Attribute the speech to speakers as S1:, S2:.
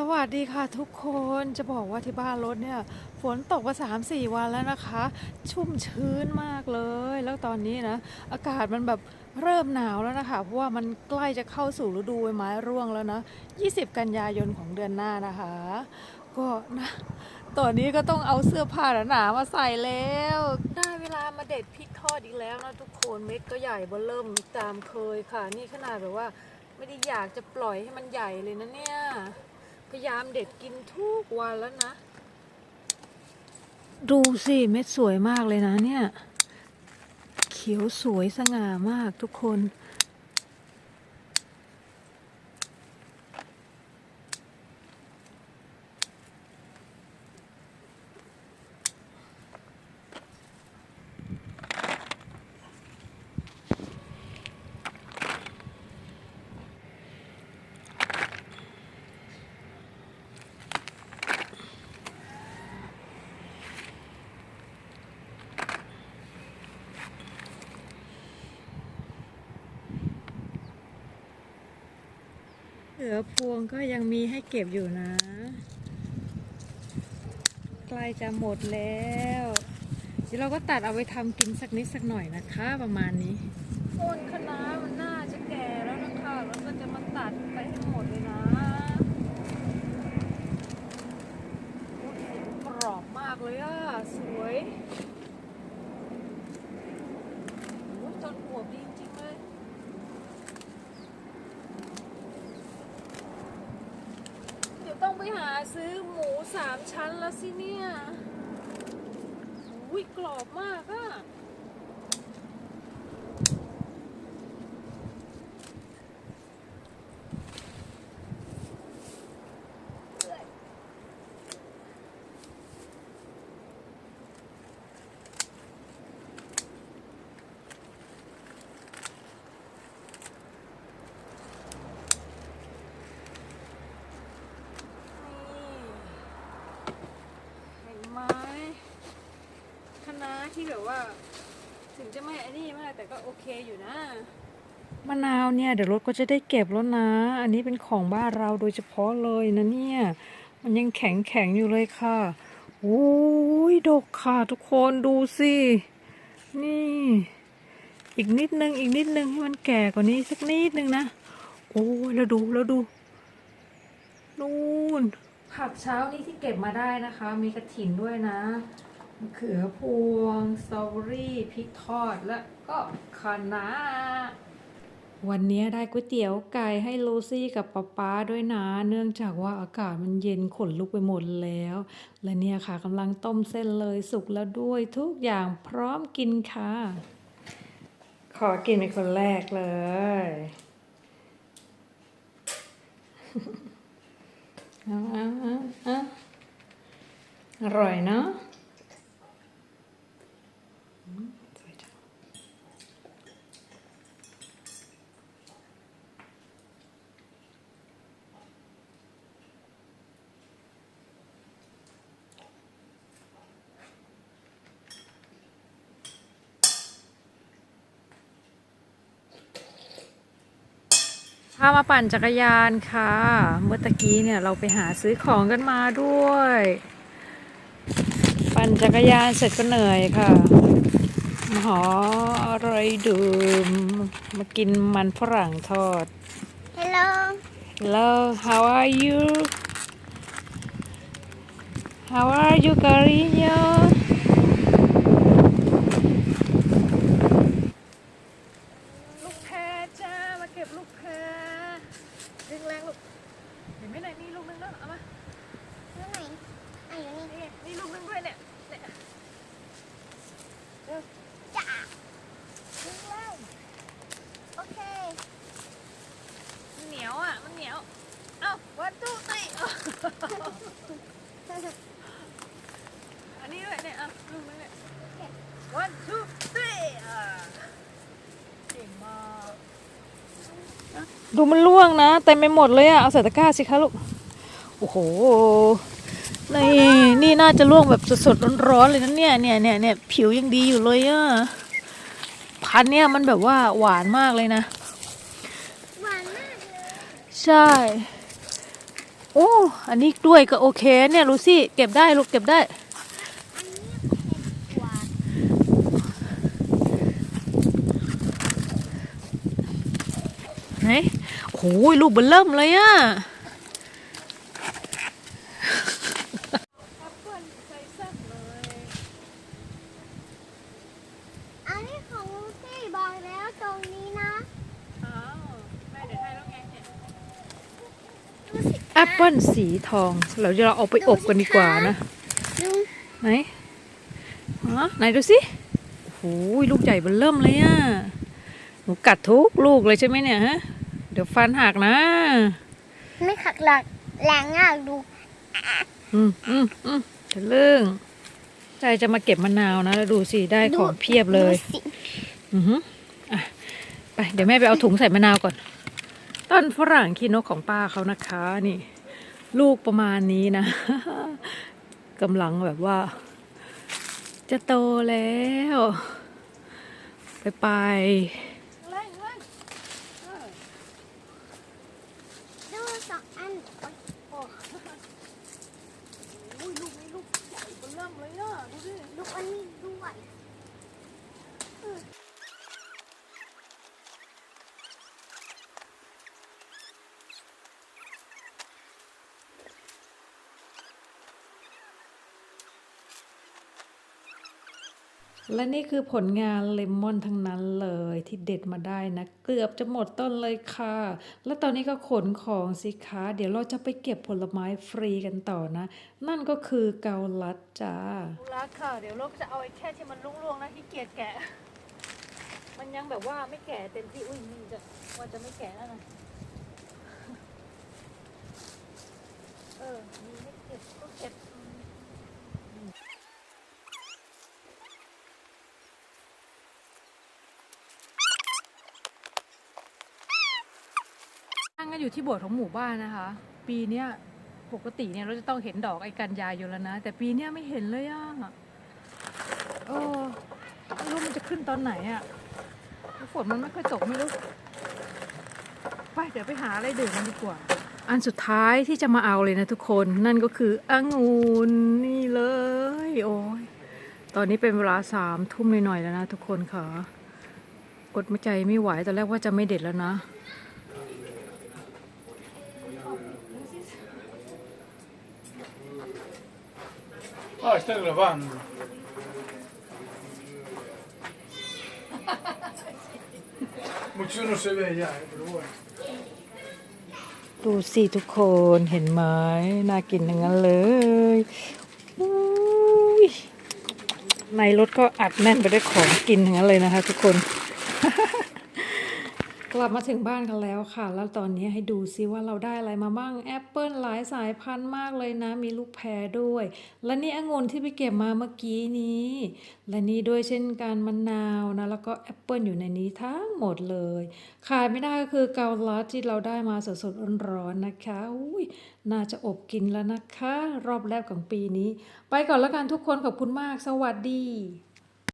S1: สวัสดีค่ะทุกคนจะบอกว่าที่บ้านรถเนี่ย ฝนตกมาสามสี่วันแล้วนะคะ ชุ่มชื้นมากเลย แล้วตอนนี้นะ อากาศมันแบบเริ่มหนาวแล้วนะคะ เพราะว่ามันใกล้จะเข้าสู่ฤดูใบไม้ร่วงแล้วนะ 20 กันยายนของเดือนหน้านะคะ ก็นะตอนนี้ก็ต้องเอาเสื้อผ้าหนาๆมาใส่แล้วได้เวลามาเด็ดพริกทอดอีกแล้วนะทุกคนเม็ดก็ใหญ่เบอเริ่มตามเคยค่ะ นี่ขนาดแบบว่า ไม่ได้อยากจะปล่อยให้มันใหญ่เลยนะเนี่ย พยายามเด็ดกินทุกวันแล้วนะ ดูสิเม็ดสวยมากเลยนะเนี่ย เขียวสวยสง่ามากทุกคน เสือพวงก็ยังมีให้เก็บอยู่นะ ใกล้จะหมดแล้ว เดี๋ยวเราก็ตัดเอาไปทำกินสักนิดสักหน่อยนะคะ ประมาณนี้ต้นคณะน้ามันน่าจะแก่แล้วนะคะแล้วก็จะมาตัดไปให้หมดเลยนะโอ้ยกรอบมากเลยอะ สวยโอ้ยต้นอวบดีจริงๆเลย เดี๋ยวต้องไป หาซื้อหมูสามชั้นแล้วสิเนี่ยอุ้ยกรอบมากอะนี่เห็นไหมคณะที่แบบว่า ถึง จะไม่ไอ้นี่มากแต่ก็โอเคอยู่นะ มะนาวเนี่ยเดี๋ยวรถก็จะได้เก็บแล้วนะ อันนี้เป็นของบ้านเราโดยเฉพาะเลยนะเนี่ย มันยังแข็งแข็งๆอยู่เลยค่ะโอ้ยดกค่ะทุกคนดูสิ นี่ อีกนิดนึงอีกนิดนึงให้มันแก่กว่านี้สักนิดนึงนะ โอ้ยแล้วดูแล้วดูนู่นผักเช้านี้ที่เก็บมาได้นะคะ มีกระถินด้วยนะมะ เขือพวงสตรอเบอรี่พริกทอดแล้วก็คะน้าวันนี้ได้ก๋วยเตี๋ยวไก่ให้ลูซี่กับป๊าป๊าด้วยนะ เนื่องจากว่าอากาศมันเย็นขนลุกไปหมดแล้ว และเนี่ยค่ะกำลังต้มเส้นเลยสุกแล้วด้วยทุกอย่างพร้อมกินค่ะ ขอกินเป็นคนแรกเลยเอาเอาเอาเอาอร่อยเนาะอืมสวยจังพามาปั่นจักรยานค่ะ เมื่อตะกี้เนี่ยเราไปหาซื้อของกันมาด้วย ปั่นจักรยานเสร็จก็เหนื่อยค่ะมาหออะไรดื่ม มากินมันฝรั่งทอด
S2: Hello.
S1: Hello how are you How are you Carino ลูกแพรจ้า มาเก็บลูกแพรดึงแรงลูก เห็นไหมไหนมีลูกนึงแล้วเอามา
S2: Lúc này. À, อยู่นี่
S1: นี่ไงนี่ลูกนึงด้วยเนี่ยเนี่ยเร็ว
S2: จ้าดึงแล้วโอเค
S1: มันเหนียวอะ มันเหนียว เอ้าวันตู้ตีอันนี้ด้วยเนี่ยอะลูกนึงเนี่ย one two three อะเก่งมาก ดูมันล่วงนะเต็มไปหมดเลยอะเอาใส่ตะกร้าสิคะลูก โอ้โห นี่นี่น่าจะล่วงแบบสดๆร้อนๆเลยนะเนี่ยเนี่ยเนี่ยเนี่ยผิวยังดีอยู่เลยอะพันเนี่ยมันแบบว่าหวานมากเลยนะ
S2: หวานมากเลย
S1: ใช่ โอ้อันนี้กล้วยก็โอเคเนี่ยลูซี่เก็บได้ลูกเก็บได้
S2: อันนี้เป็นหน
S1: หนโอ้ยลูกเบนเริ่มเลยอะแอปเปิ้ลใส่แซ่บเลย
S2: อันนี้ของลูซี่บอกแล้วตรงนี้นะ
S1: อ้าวแม่เดี๋ยวให้แล้วไงเนี่ย
S2: ดูสิ
S1: แอปเปิ้ลสีทองเราจะเอาไปอบกันดีกว่านะ
S2: ดู
S1: ไหนฮะไหนดูสิโอ้ยลูกใหญ่เบนเริ่มเลยอะหนูกัดทุกลูกเลยใช่ไหมเนี่ยฮะ เดี๋ยวฟันหักนะ
S2: ไม่ขัดหลักแรงมากดู
S1: อืมอืมอืมทะลึ่งใจจะมาเก็บมะนาวนะแล้วดูสิได้ของเพียบเลย
S2: ดูสิ
S1: อือหืออะไปเดี๋ยวแม่ไปเอาถุงใส่มะนาวก่อน ต้นฝรั่งขี้นกของป้าเขานะคะนี่ ลูกประมาณนี้นะ กำลังแบบว่า จะโตแล้ว ไปไป
S2: ดู สองอันโอ๊ย
S1: อุ้ยลูกนี้ลูกใหญ่เริ่มเลยอะดูสิ
S2: ลูกอันนี้ด้วย
S1: และนี่คือผลงานเลมอนทั้งนั้นเลยที่เด็ดมาได้นะ เกือบจะหมดต้นเลยค่ะ และตอนนี้ก็ขนของสิคะเดี๋ยวเราจะไปเก็บผลไม้ฟรีกันต่อนะ นั่นก็คือเกาลัดจ้าลัดค่ะ เดี๋ยวเราจะเอาไอ้แค่ที่มันลุ่งๆนะที่เกียจแกะ มันยังแบบว่าไม่แก่เต็มที่อุ้ยนี่จะว่าจะไม่แก่แล้วนะเออมีไม่เก็บก็เก็บ นั่ง กันอยู่ที่โบสถ์ของหมู่บ้านนะคะ ปีเนี้ยปกติเนี่ยเราจะต้องเห็นดอกไอ้กันยายอยู่แล้วนะ แต่ปีเนี้ยไม่เห็นเลยอะเออไม่รู้มันจะขึ้นตอนไหนอะฝนมันไม่ค่อยตกไม่รู้ไปเดี๋ยวไปหาอะไรดื่มกันดีกว่า อันสุดท้ายที่จะมาเอาเลยนะทุกคนนั่นก็คือองุ่นนี่เลยโอ้ยตอนนี้เป็นเวลาสามทุ่มหน่อยๆแล้วนะทุกคนค่ะกดไม่ใจไม่ไหวตอนแรกว่าจะไม่เด็ดแล้วนะ
S3: Ah, está grabando. Mucho no se ve ya, eh, pero bueno.
S1: ดูสิทุกคนเห็นไหมน่ากินทั้งนั้นเลยอุ๊ยในรถก็อัดแน่นไปด้วยของกินทั้งนั้นเลยนะคะทุกคน กลับมาถึงบ้านกันแล้วค่ะ แล้วตอนนี้ให้ดูซิว่าเราได้อะไรมาบ้างแอปเปิลหลายสายพันธุ์มากเลยนะ มีลูกแพรด้วย และนี่องุ่นที่ไปเก็บมาเมื่อกี้นี้ และนี่ด้วยเช่นการมะนาวนะ แล้วก็แอปเปิลอยู่ในนี้ทั้งหมดเลย ขายไม่ได้ก็คือเกาลัดที่เราได้มาสดๆร้อนๆนะคะอุ้ยน่าจะอบกินแล้วนะคะ รอบแรกของปีนี้ ไปก่อนแล้วกันทุกคนขอบคุณมาก สวัสดี